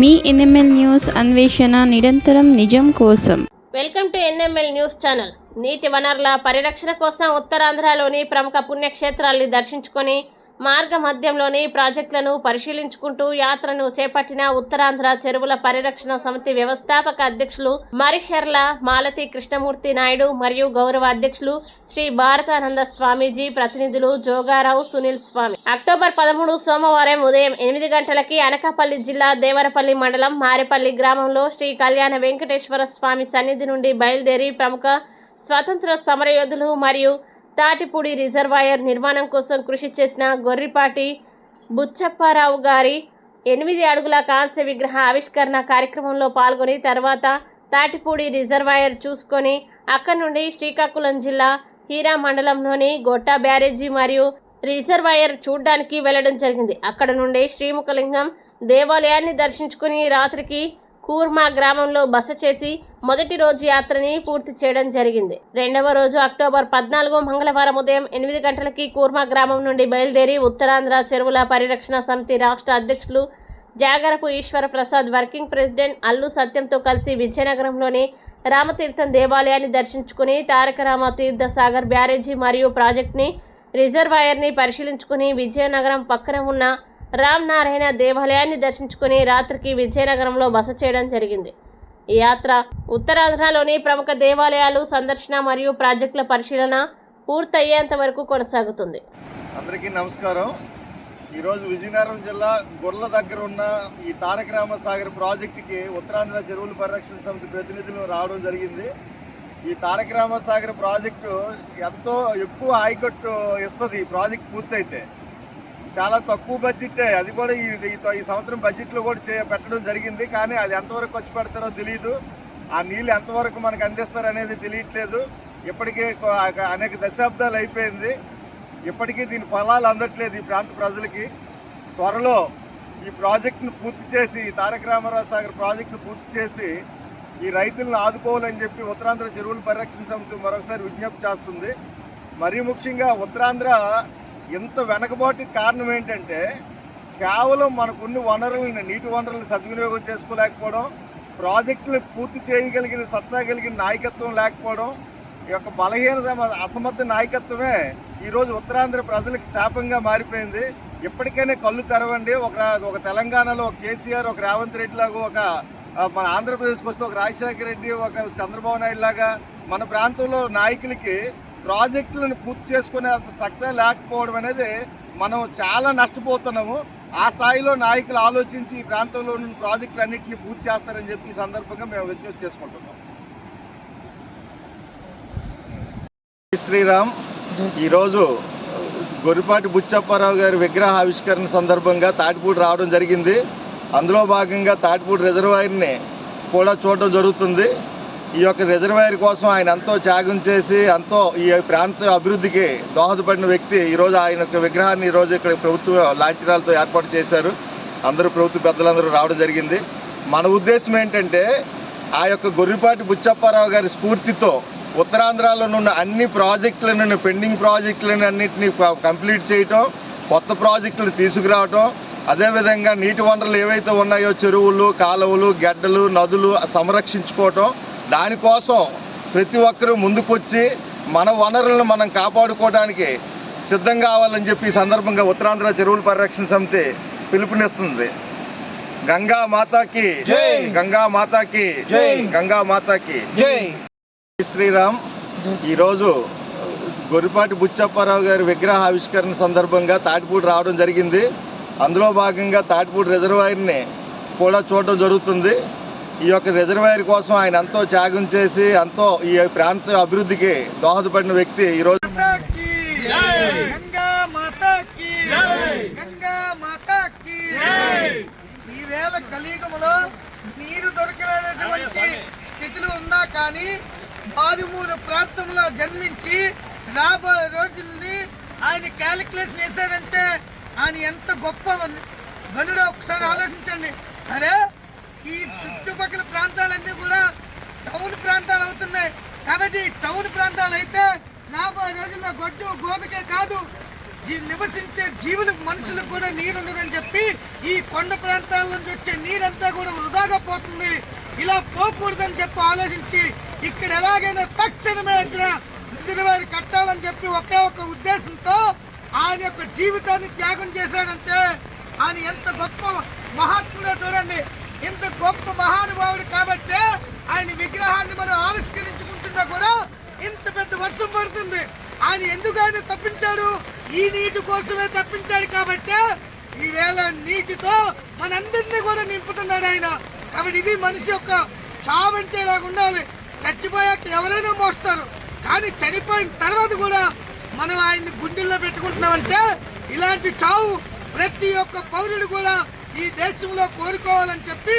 మీ NML news అన్వేషణ నిరంతరం నిజం కోసం. Welcome to NML news channel. నీటి వనరుల పరిరక్షణ కోసం ఉత్తరాంధ్రలోని ప్రముఖ పుణ్యక్షేత్రాల్ని దర్శించుకొని మార్గ మధ్యంలోని ప్రాజెక్టులను పరిశీలించుకుంటూ యాత్రను చేపట్టిన ఉత్తరాంధ్ర చెరువుల పరిరక్షణ సమితి వ్యవస్థాపక అధ్యక్షులు మరిషర్ల మాలతి కృష్ణమూర్తి నాయుడు మరియు గౌరవ అధ్యక్షులు శ్రీ భారతానంద స్వామీజీ ప్రతినిధులు జోగారావు సునీల్ స్వామి. అక్టోబర్ పదమూడు సోమవారం ఉదయం ఎనిమిది గంటలకి అనకాపల్లి జిల్లా దేవరపల్లి మండలం మారేపల్లి గ్రామంలో శ్రీ కళ్యాణ వెంకటేశ్వర స్వామి సన్నిధి నుండి బయలుదేరి ప్రముఖ స్వాతంత్ర సమరయోధులు మరియు తాటిపూడి రిజర్వాయర్ నిర్మాణం కోసం కృషి చేసిన గొర్రిపాటి బుచ్చప్పారావు గారి ఎనిమిది అడుగుల కాంస్య విగ్రహ ఆవిష్కరణ కార్యక్రమంలో పాల్గొని తర్వాత తాటిపూడి రిజర్వాయర్ చూసుకొని అక్కడి నుండి శ్రీకాకుళం జిల్లా హీరా మండలంలోని గొట్టా బ్యారేజీ మరియు రిజర్వాయర్ చూడ్డానికి వెళ్ళడం జరిగింది. అక్కడ నుండి శ్రీముఖలింగం దేవాలయాన్ని దర్శించుకుని రాత్రికి కూర్మా గ్రామంలో బస చేసి మొదటి రోజు యాత్రని పూర్తి చేయడం జరిగింది. రెండవ రోజు అక్టోబర్ పద్నాలుగు మంగళవారం ఉదయం ఎనిమిది గంటలకి కూర్మా గ్రామం నుండి బయలుదేరి ఉత్తరాంధ్ర చెరువుల పరిరక్షణ సమితి రాష్ట్ర అధ్యక్షులు జాగరపు ఈశ్వర ప్రసాద్ వర్కింగ్ ప్రెసిడెంట్ అల్లు సత్యంతో కలిసి విజయనగరంలోని రామతీర్థం దేవాలయాన్ని దర్శించుకుని తారక రామ తీర్థ సాగర్ బ్యారేజీ మరియు ప్రాజెక్ట్ని రిజర్వాయర్ని పరిశీలించుకుని విజయనగరం పక్కన ఉన్న రామ్ నారాయణ దేవాలయాన్ని దర్శించుకుని రాత్రికి విజయనగరంలో బస చేయడం జరిగింది. ఈ యాత్ర ఉత్తరాంధ్రలోని ప్రముఖ దేవాలయాలు సందర్శన మరియు ప్రాజెక్టుల పరిశీలన పూర్తయ్యేంత వరకు కొనసాగుతుంది. అందరికీ నమస్కారం. ఈరోజు విజయనగరం జిల్లా గొర్ల దగ్గర ఉన్న ఈ తారక రామసాగర్ ప్రాజెక్టుకి ఉత్తరాంధ్ర చెరువుల పరిరక్షణ సమితి ప్రతినిధులు రావడం జరిగింది. ఈ తారక రామసాగర్ ప్రాజెక్టు ఎంతో ఎక్కువ ఆయకట్టు ఇస్తుంది ఈ ప్రాజెక్ట్ పూర్తయితే. చాలా తక్కువ బడ్జెట్ అది కూడా ఈ ఈ- సంవత్సరం బడ్జెట్లో కూడా చే పెట్టడం జరిగింది కానీ అది ఎంతవరకు ఖర్చు పెడతారో తెలియదు ఆ నీళ్ళు ఎంతవరకు మనకు అందిస్తారు అనేది తెలియట్లేదు. ఇప్పటికే అనేక దశాబ్దాలు అయిపోయింది. ఇప్పటికీ దీని ఫలాలు అందట్లేదు ఈ ప్రాంత ప్రజలకి. త్వరలో ఈ ప్రాజెక్టును పూర్తి చేసి తారక రామారావు సాగర్ ప్రాజెక్టును పూర్తి చేసి ఈ రైతులను ఆదుకోవాలని చెప్పి ఉత్తరాంధ్ర చెరువుల పరిరక్షణ సమితి మరొకసారి విజ్ఞప్తి చేస్తుంది. మరీ ముఖ్యంగా ఉత్తరాంధ్ర ఇంత వెనకబాటు కారణం ఏంటంటే కేవలం మనకున్న వనరులను నీటి వనరులను సద్వినియోగం చేసుకోలేకపోవడం ప్రాజెక్టులు పూర్తి చేయగలిగిన సత్తా కలిగిన నాయకత్వం లేకపోవడం ఈ యొక్క బలహీనత అసమర్థ నాయకత్వమే ఈరోజు ఉత్తరాంధ్ర ప్రజలకు శాపంగా మారిపోయింది. ఇప్పటికైనా కళ్ళు తెరవండి. ఒక ఒక తెలంగాణలో ఒక కేసీఆర్ ఒక రేవంత్ రెడ్డి లాగా ఒక మన ఆంధ్రప్రదేశ్కి వస్తే ఒక రాజశేఖర రెడ్డి ఒక చంద్రబాబు నాయుడు లాగా మన ప్రాంతంలో నాయకులకి ప్రాజెక్టులను పూర్తి చేసుకునే అంత సక్తా లేకపోవడం అనేది మనం చాలా నష్టపోతున్నాము. ఆ స్థాయిలో నాయకులు ఆలోచించి ఈ ప్రాంతంలో ఉన్న ప్రాజెక్టులన్నింటినీ పూర్తి చేస్తారని చెప్పి ఈ సందర్భంగా మేము విజ్ఞప్తి చేసుకుంటున్నాం. శ్రీరామ్. ఈరోజు గొర్రిపాటి బుచ్చప్పారావు గారి విగ్రహ ఆవిష్కరణ సందర్భంగా తాటిపూడి రావడం జరిగింది. అందులో భాగంగా తాటిపూడి రిజర్వాయర్ని కూడా చూడడం జరుగుతుంది. ఈ యొక్క రిజర్వాయర్ కోసం ఆయన ఎంతో త్యాగం చేసి ఎంతో ఈ ప్రాంత అభివృద్ధికి దోహదపడిన వ్యక్తి ఈరోజు ఆయన యొక్క విగ్రహాన్ని ఈరోజు ఇక్కడ ప్రభుత్వ లాంఛనాలతో ఏర్పాటు చేశారు. అందరూ ప్రభుత్వ పెద్దలందరూ రావడం జరిగింది. మన ఉద్దేశం ఏంటంటే ఆ యొక్క గొర్రిపాటి బుచ్చప్పారావు గారి స్ఫూర్తితో ఉత్తరాంధ్రలో ఉన్న అన్ని ప్రాజెక్టులను పెండింగ్ ప్రాజెక్టులను అన్నింటినీ కంప్లీట్ చేయటం కొత్త ప్రాజెక్టులు తీసుకురావటం అదేవిధంగా నీటి వనరులు ఏవైతే ఉన్నాయో చెరువులు కాలువలు గడ్డలు నదులు సంరక్షించుకోవటం దానికోసం ప్రతి ఒక్కరూ ముందుకొచ్చి మన వనరులను మనం కాపాడుకోవడానికి సిద్ధం కావాలని చెప్పి ఈ సందర్భంగా ఉత్తరాంధ్ర చెరువుల పరిరక్షణ సమితి పిలుపునిస్తుంది. గంగా మాతాకి. గంగా మాతాకి జై. గంగా మాతాకి. శ్రీరామ్. ఈరోజు గొర్రిపాటి బుచ్చప్పారావు గారి విగ్రహ ఆవిష్కరణ సందర్భంగా తాటిపూడి రావడం జరిగింది. అందులో భాగంగా తాటిపూడి రిజర్వాయర్ని కూడా చూడడం జరుగుతుంది. ఈ యొక్క రిజర్వాయర్ కోసం ఆయన ఎంతో త్యాగం చేసి ఎంతో ఈ ప్రాంత అభివృద్ధికి దోహదపడిన వ్యక్తి ఈ రోజు. కలియుగంలో నీరు దొరకలేనటువంటి స్థితిలో ఉన్నా కానీ మారుమూల ప్రాంతంలో జన్మించి రాబోయే రోజుల్ని ఆయన క్యాలిక్యులేషన్ వేశారంటే ఆయన ఎంత గొప్ప గనుడో ఒకసారి ఆలోచించండి. అరే ఈ చుట్టుపక్కల ప్రాంతాలన్నీ కూడా టౌన్ ప్రాంతాలు అవుతున్నాయి. కాబట్టి టౌన్ ప్రాంతాలు అయితే రాబోయే రోజుల్లో గొడ్డు గోదకే కాదు నివసించే జీవులకు మనుషులకు కూడా నీరు ఉండదని చెప్పి ఈ కొండ ప్రాంతాల నుంచి వచ్చే నీరంతా కూడా వృధాగా పోతుంది. ఇలా పోకూడదని చెప్పి ఆలోచించి ఇక్కడ ఎలాగైనా తక్షణమే ఇక్కడ రిజర్వాయర్ కట్టాలని చెప్పి ఒకే ఒక ఉద్దేశంతో ఆయన యొక్క జీవితాన్ని త్యాగం చేశాడంటే ఆయన ఎంత గొప్ప మహాత్ముడో చూడండి. ఇంత గొప్ప మహానుభావుడు కాబట్టి ఆయన విగ్రహాన్ని మనం ఆవిష్కరించుకుంటున్నా కూడా ఇంత పెద్ద వర్షం పడుతుంది. ఆయన ఎందుకు ఆయన తప్పించాడు? ఈ నీటి కోసమే తప్పించాడు కాబట్టి ఈవేళ నీటితో మనందరినీ కూడా నింపుతున్నాడు ఆయన. కాబట్టి ఇది మనిషి యొక్క చావంటే ఇలాగ ఉండాలి. చచ్చిపోయాక ఎవరైనా మోస్తారు. కానీ చనిపోయిన తర్వాత కూడా మనం ఆయన్ని గుండెల్లో పెట్టుకుంటున్నామంటే ఇలాంటి చావు ప్రతి ఒక్క పౌరుడు కూడా ఈ దేశంలో కోరుకోవాలని చెప్పి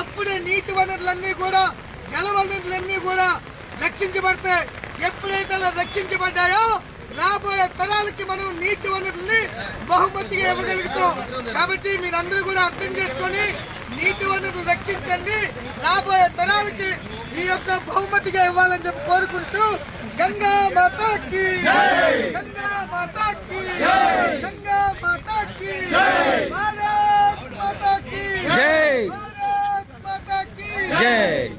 అప్పుడే నీటి వనరులన్నీ కూడా జల వనరులన్నీ కూడా రక్షించబడతాయి ఎప్పుడైతే అలా రక్షించబడ్డాయో రాబోయే తరాలకి మనం నీటి వనరుల్ని బహుమతిగా ఇవ్వగలుగుతాం. కాబట్టి మీరందరూ కూడా అర్థం చేసుకొని నీటి వనరులు రక్షించండి. రాబోయే తరాలకి ఈ యొక్క బహుమతిగా ఇవ్వాలని చెప్పి కోరుకుంటూ గంగా మాతాకి గంగా మాతాకి గంగా జై జై